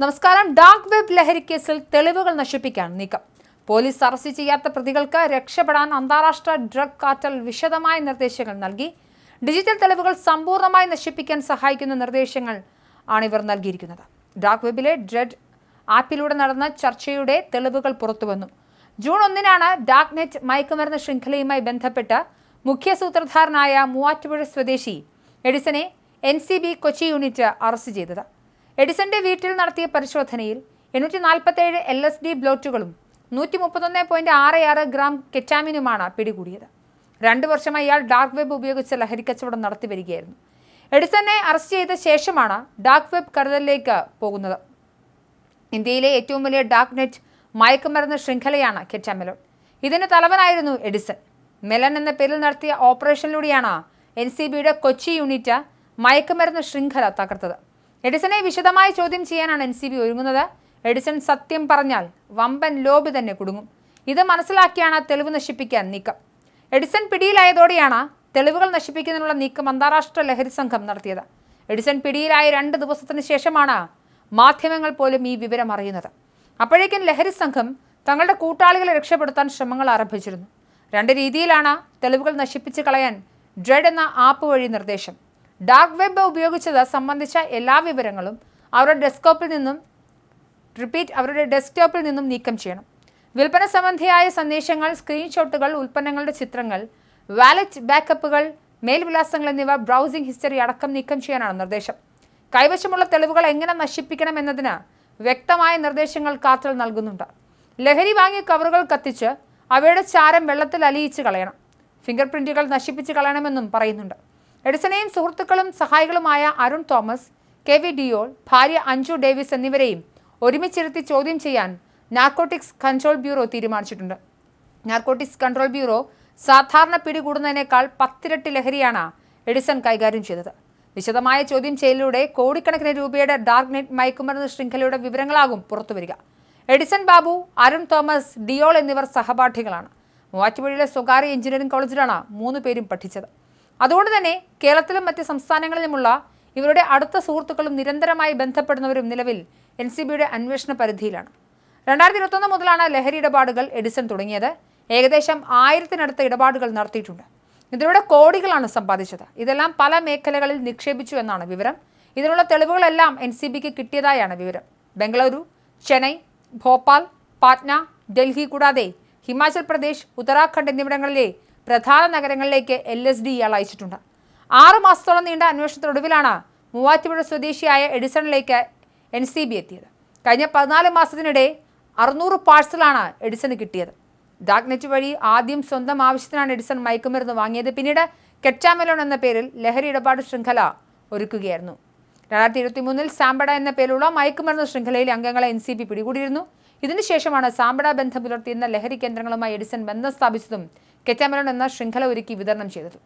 നമസ്കാരം. Dark web ലഹരി കേസിൽ തെളിവുകൾ നശിപ്പിക്കാൻ നീക്കം. പോലീസ് അറസ്റ്റ് ചെയ്യാത്ത പ്രതികൾക്ക് രക്ഷപ്പെടാൻ അന്താരാഷ്ട്ര ഡ്രഗ് കാറ്റൽ വിശദമായ നിർദ്ദേശങ്ങൾ നൽകി. ഡിജിറ്റൽ തെളിവുകൾ സമ്പൂർണമായി നശിപ്പിക്കാൻ സഹായിക്കുന്ന നിർദ്ദേശങ്ങൾ ആണ് ഇവർ നൽകിയിരിക്കുന്നത്. ഡാർക്ക് വെബിലെ ഡ്രഡ് ആപ്പിലൂടെ നടന്ന ചർച്ചയുടെ തെളിവുകൾ പുറത്തുവന്നു. ജൂൺ ഒന്നിനാണ് ഡാർക്ക് നെറ്റ് മയക്കുമരുന്ന് ശൃംഖലയുമായി ബന്ധപ്പെട്ട് മുഖ്യ സൂത്രധാരനായ മൂവാറ്റുപുഴ സ്വദേശി എഡിസനെ N C B Kochi unit arrest ചെയ്തത്. എഡിസന്റെ വീട്ടിൽ നടത്തിയ പരിശോധനയിൽ എണ്ണൂറ്റി നാൽപ്പത്തേഴ് എൽ എസ് ഡി ബ്ലോറ്റുകളും നൂറ്റി മുപ്പത്തൊന്ന് പോയിന്റ് ആറ് ആറ് ഗ്രാം കെറ്റാമിനുമാണ് പിടികൂടിയത്. രണ്ടു വർഷമായി ഇയാൾ ഡാർക്ക് വെബ് ഉപയോഗിച്ച് ലഹരിക്കച്ചവടം നടത്തി വരികയായിരുന്നു. എഡിസനെ അറസ്റ്റ് ചെയ്ത ശേഷമാണ് ഡാർക്ക് വെബ് കരുതലിലേക്ക് പോകുന്നത്. ഇന്ത്യയിലെ ഏറ്റവും വലിയ ഡാർക്ക് നെറ്റ് മയക്കുമരുന്ന് ശൃംഖലയാണ് കെറ്റാമെലോൺ. ഇതിന് തലവനായിരുന്നു എഡിസൺ. മെലൻ എന്ന പേരിൽ നടത്തിയ ഓപ്പറേഷനിലൂടെയാണ് എൻ സി ബിയുടെ കൊച്ചി യൂണിറ്റ് മയക്കുമരുന്ന് ശൃംഖല തകർത്തത്. എഡിസനെ വിശദമായി ചോദ്യം ചെയ്യാനാണ് എൻ സി ബി ഒരുങ്ങുന്നത്. എഡിസൺ സത്യം പറഞ്ഞാൽ വമ്പൻ ലോബി തന്നെ കുടുങ്ങും. ഇത് മനസ്സിലാക്കിയാണ് തെളിവ് നശിപ്പിക്കാൻ നീക്കം. എഡിസൺ പിടിയിലായതോടെയാണ് തെളിവുകൾ നശിപ്പിക്കുന്നതിനുള്ള നീക്കം അന്താരാഷ്ട്ര ലഹരി സംഘം നടത്തിയത്. എഡിസൺ പിടിയിലായ രണ്ട് ദിവസത്തിന് ശേഷമാണ് മാധ്യമങ്ങൾ പോലും ഈ വിവരം അറിയുന്നത്. അപ്പോഴേക്കും ലഹരി സംഘം തങ്ങളുടെ കൂട്ടാളികളെ രക്ഷപ്പെടുത്താൻ ശ്രമങ്ങൾ ആരംഭിച്ചിരുന്നു. രണ്ട് രീതിയിലാണ് തെളിവുകൾ നശിപ്പിച്ച് കളയാൻ ഡ്രെഡ് എന്ന ആപ്പ് വഴി നിർദ്ദേശം. ഡാർക്ക് വെബ് ഉപയോഗിച്ചത് സംബന്ധിച്ച എല്ലാ വിവരങ്ങളും അവരുടെ ഡെസ്ക്ടോപ്പിൽ നിന്നും റിപ്പീറ്റ് അവരുടെ ഡെസ്ക്ടോപ്പിൽ നിന്നും നീക്കം ചെയ്യണം. വിൽപ്പന സംബന്ധിയായ സന്ദേശങ്ങൾ സ്ക്രീൻഷോട്ടുകൾ ഉൽപ്പന്നങ്ങളുടെ ചിത്രങ്ങൾ വാലറ്റ് ബാക്കപ്പുകൾ മേൽവിലാസങ്ങൾ എന്നിവ ബ്രൗസിംഗ് ഹിസ്റ്ററി അടക്കം നീക്കം ചെയ്യാനാണ് നിർദ്ദേശം. കൈവശമുള്ള തെളിവുകൾ എങ്ങനെ നശിപ്പിക്കണം എന്നതിന് വ്യക്തമായ നിർദ്ദേശങ്ങൾ കാത്തൽ നൽകുന്നുണ്ട്. ലഹരി വാങ്ങിയ കവറുകൾ കത്തിച്ച് അവയുടെ ചാരം വെള്ളത്തിൽ അലിയിച്ച് കളയണം. ഫിംഗർ പ്രിന്റുകൾ നശിപ്പിച്ച് കളയണമെന്നും പറയുന്നുണ്ട്. എഡിസനെയും സുഹൃത്തുക്കളും സഹായികളുമായ അരുൺ തോമസ് കെ വി ഡിയോൾ ഭാര്യ അഞ്ജു ഡേവിസ് എന്നിവരെയും ഒരുമിച്ചിരുത്തി ചോദ്യം ചെയ്യാൻ നാർക്കോട്ടിക്സ് കൺട്രോൾ ബ്യൂറോ തീരുമാനിച്ചിട്ടുണ്ട്. നാർക്കോട്ടിക്സ് കൺട്രോൾ ബ്യൂറോ സാധാരണ പിടികൂടുന്നതിനേക്കാൾ പത്തിരട്ടി ലഹരിയാണ് എഡിസൺ കൈകാര്യം ചെയ്തത്. വിശദമായ ചോദ്യം ചെയ്യലിലൂടെ കോടിക്കണക്കിന് രൂപയുടെ ഡാർക്ക് നെറ്റ് മയക്കുമരുന്ന് ശൃംഖലയുടെ വിവരങ്ങളാകും പുറത്തുവരിക. എഡിസൺ ബാബു അരുൺ തോമസ് ഡിയോൾ എന്നിവർ സഹപാഠികളാണ്. മൂവാറ്റുപുഴയിലെ സ്വകാര്യ എഞ്ചിനീയറിംഗ് കോളേജിലാണ് മൂന്ന് പേരും പഠിച്ചത്. അതുകൊണ്ട് തന്നെ കേരളത്തിലും മറ്റ് സംസ്ഥാനങ്ങളിലുമുള്ള ഇവരുടെ അടുത്ത സുഹൃത്തുക്കളും നിരന്തരമായി ബന്ധപ്പെടുന്നവരും നിലവിൽ എൻ സി ബിയുടെ അന്വേഷണ പരിധിയിലാണ്. രണ്ടായിരത്തി ഇരുപത്തൊന്ന് മുതലാണ് ലഹരി ഇടപാടുകൾ എഡിസൺ തുടങ്ങിയത്. ഏകദേശം ആയിരത്തിനടുത്ത് ഇടപാടുകൾ നടത്തിയിട്ടുണ്ട്. ഇതിലൂടെ കോടികളാണ് സമ്പാദിച്ചത്. ഇതെല്ലാം പല മേഖലകളിൽ നിക്ഷേപിച്ചു എന്നാണ് വിവരം. ഇതിനുള്ള തെളിവുകളെല്ലാം എൻ സി ബിക്ക് കിട്ടിയതായാണ് വിവരം. ബംഗളൂരു ചെന്നൈ ഭോപ്പാൽ പാറ്റ്ന ഡൽഹി കൂടാതെ ഹിമാചൽ പ്രദേശ് ഉത്തരാഖണ്ഡ് എന്നിവിടങ്ങളിലെ പ്രധാന നഗരങ്ങളിലേക്ക് എൽ എസ് ഡി ഇയാൾ അയച്ചിട്ടുണ്ട്. ആറു മാസത്തോളം നീണ്ട അന്വേഷണത്തിനൊടുവിലാണ് മൂവാറ്റുപുഴ സ്വദേശിയായ എഡിസണിലേക്ക് എൻ സി ബി എത്തിയത്. കഴിഞ്ഞ പതിനാല് മാസത്തിനിടെ അറുന്നൂറ് പാഴ്സലാണ് എഡിസണ് കിട്ടിയത്. ഡാഗ്നെറ്റ് വഴി ആദ്യം സ്വന്തം ആവശ്യത്തിനാണ് എഡിസൺ മയക്കുമരുന്ന് വാങ്ങിയത്. പിന്നീട് കെറ്റാമലോൺ എന്ന പേരിൽ ലഹരി ഇടപാട് ശൃംഖല ഒരുക്കുകയായിരുന്നു. രണ്ടായിരത്തി ഇരുപത്തി മൂന്നിൽ സാമ്പട എന്ന പേരുള്ള മയക്കുമരുന്ന് ശൃംഖലയിലെ അംഗങ്ങളെ എൻ സി പി പിടികൂടിയിരുന്നു. ഇതിനുശേഷമാണ് സാമ്പട ബന്ധം പുലർത്തിയിരുന്ന ലഹരി കേന്ദ്രങ്ങളുമായി എഡിസൺ ബന്ധം സ്ഥാപിച്ചതും കെറ്റാമലോൺ എന്ന ശൃംഖല ഒരുക്കി വിതരണം ചെയ്തതും.